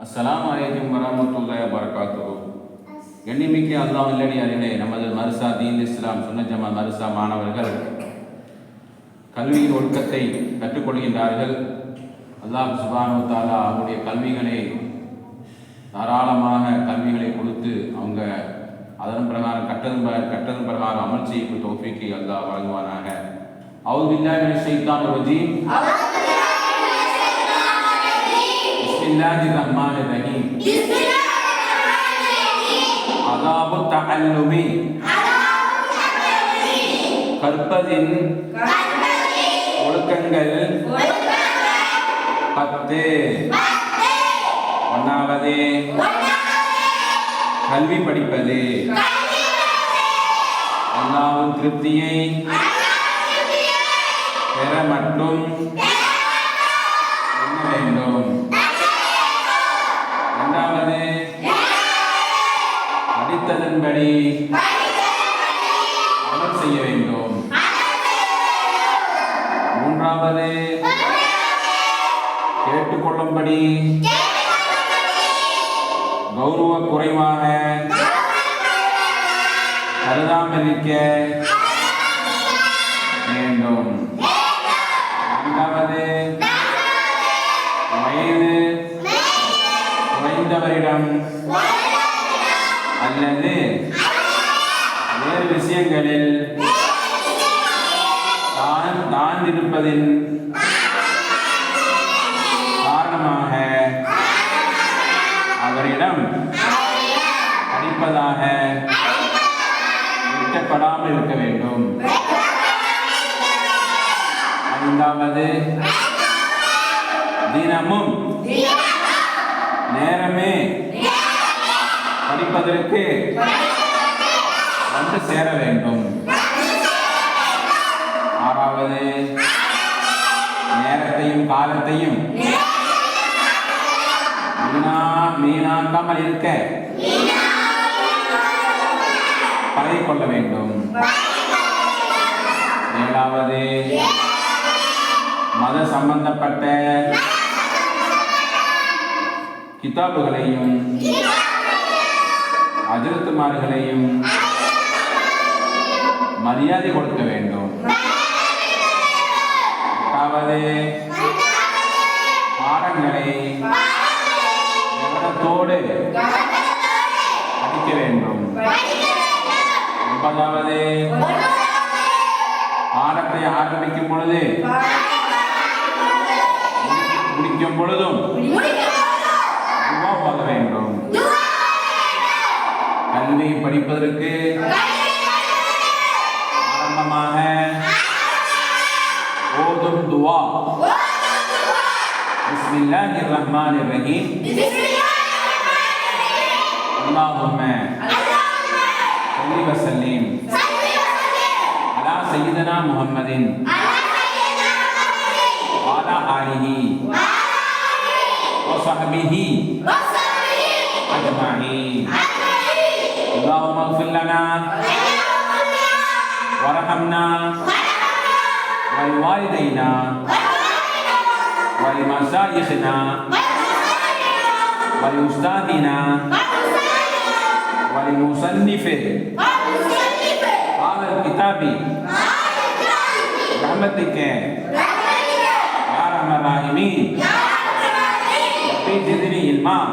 அஸ்லாம் அலைக்கும் வரமத்துல்லாஹி வரகாத்துஹு எண்ணிமிக்க அல்லாஹ் இல்லடியார்களே நமது மருசா தீன் இஸ்லாம் சுன்னஜமா மருசா மாணவர்கள் கல்வியின் ஒழுக்கத்தை கற்றுக்கொள்கின்றார்கள் அல்லாஹ் சுபானு தாலா அவருடைய கல்விகளை தாராளமாக கல்விகளை கொடுத்து அவங்க அதன் பிரகாரம் கட்டதன் கட்டதன் பிரகாரம் அமல் செய்யும் தோஃபிக்கு அல்லாஹ் வழங்குவானாக. அவுது ரஜீம் பிஸ்மில்லாஹிர் ரஹ்மானிர் ரஹீம் அதாபு தஅல்லுமி கற்பதின் ஒழுக்கங்கள் பத்து ஒன்னாவது கல்வி படிப்பது அல்லாவின் திருப்தியை பெற மட்டும் படித்ததன்படி அமல் செய்ய வேண்டும். மூன்றாவது கேட்டுக்கொள்ளும்படி கௌரவ குறைவாக கருதாமல் இருக்க வேண்டும். நான்காவது வயது குறைந்தவரிடம் அல்லது வேறு விஷயங்களில் தான் தான் இருப்பதின் காரணமாக அவரிடம் படிப்பதாக வெட்கப்படாமல் இருக்க வேண்டும். ஐந்தாவது தினமும் நேரமே படிப்பதற்கு வந்து சேர வேண்டும். ஆறாவது நேரத்தையும் காலத்தையும் வீணா வீணாக்காமல் இருக்க பழகிக்கொள்ள வேண்டும். ஏழாவது மத சம்பந்தப்பட்ட கிதாபுகளையும் அஜரத்துமார்களையும் மரியாதை கொடுக்க வேண்டும். எட்டாவது பாடங்களை கவனத்தோடு படிக்க வேண்டும். ஒன்பதாவது பாடத்தை ஆரம்பிக்கும் பொழுது முடிக்கும் பொழுதும் ஓத வேண்டும். கல்வி படிப்பதற்கு ஆரம்பமாக ஓதும் துவா பிஸ்மில்லாஹ் ரஹ்மான் ரஹீம் அல்லாஹும்ம சல்லி வசல்லிம் அலா சையதனா முஹம்மதின் வாலா ஆலிஹி வசஹபிஹி வசஹபிஹி لنا. وارحمنا. ولوالدينا ولمشايخنا ولأستاذنا ولمصنف هذا الكتاب. برحمتك. يا أرحم الراحمين. وفي جذري الماء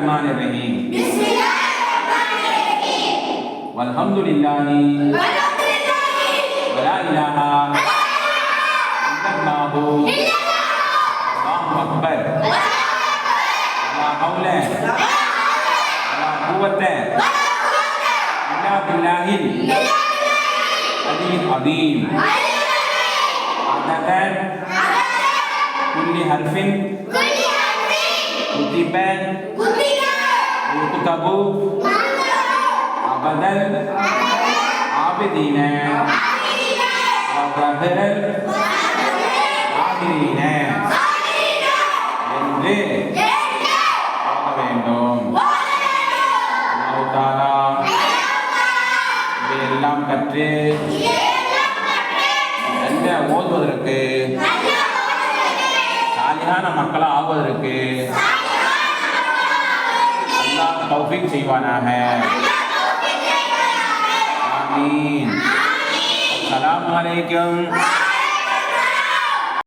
الرحمن الرحيم. بسم الله الرحمن الرحيم. والحمد لله والحمد لله ولا إله إلا الله. الله أكبر. لا حول. ولا قوة. إلا بالله. العلي العظيم. عدد. كل حرف. كل حرف. كتب كتب கபு அபதல் ஆபிதீன. அபதல் ஆபிதீன. என்று ஓத வேண்டும். அல்லாஹ் இதையெல்லாம் கற்று நல்ல ஓதுவதற்கு சாலியான மக்களாக ஆவதற்கு தௌஃபீக் செய்வானாக. ஆமீன். அஸ்ஸலாமு அலைக்கும்.